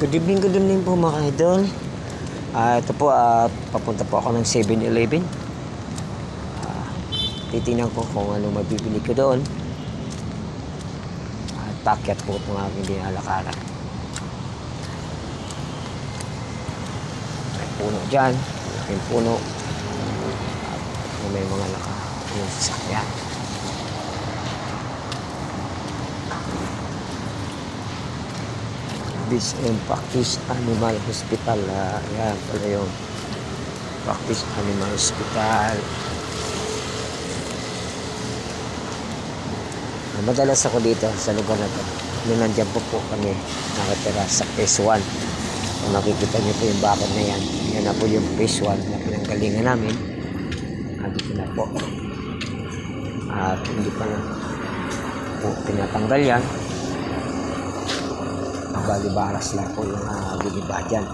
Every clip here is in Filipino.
Good evening, good evening po mga idol. Ah, ito po, ah, papunta po ako ng 7-Eleven. Ah, titingnan ko kung ano mabibili ko doon. At pakyat po itong aking dinalakaran. May puno dyan, malaking puno. At may mga naka yung sasakyan. Beach and Practice Animal Hospital. Uh, yan pala yung Practice Animal Hospital. Ah, madalas ako dito sa lugar na to. Nung po po kami nakatira sa phase 1. Kung nakikita niyo po yung bakod na yan, yan na po yung phase 1 na pinanggalingan namin. At dito na po. At hindi pa po tinatanggal yan. Balibaras lang po yung uh, giniba dyan.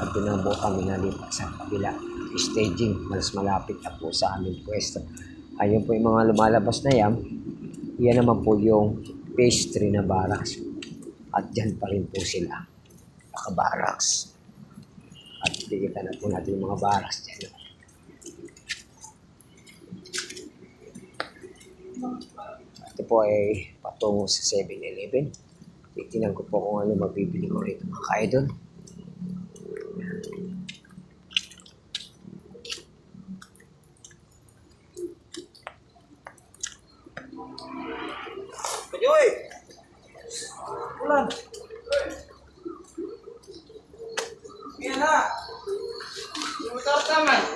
At tinambo kami nalipat sa kabila. Staging, mas malapit na po sa aming pwesto. Ayun po yung mga lumalabas na yan. Yan naman po yung 3 na barracks. At dyan pa rin po sila. Nakabarracks. At tikita na po natin yung mga barracks dyan. Ito po ay patungo sa 7-Eleven. Titingnan ko po kung ano mabibili ko rito mga ka-idol. Joy! Ulan! Yan na! Yung tama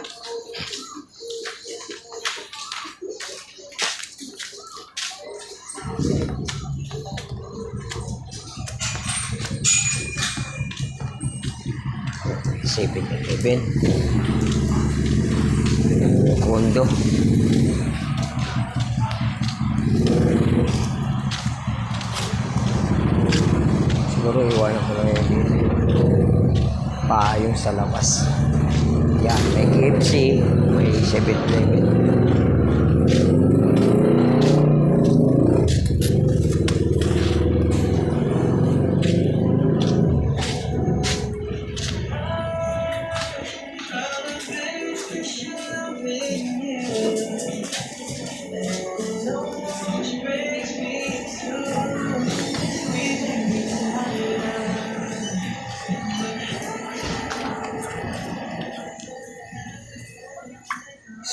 7-Eleven kondo siguro iwanan ko lang yun dito. Payong sa labas. Yan may KFC may 7-Eleven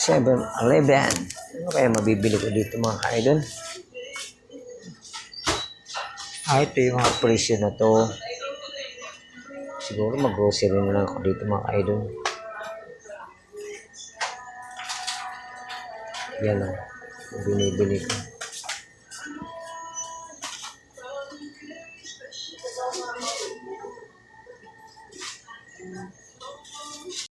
Seven Eleven. Ano kaya mabibili ko dito mga ka-idol? Ah, ito yung mga presyo na to. Siguro mag-grocery na lang ako dito mga ka-idol. Yan lang. Binibili ko.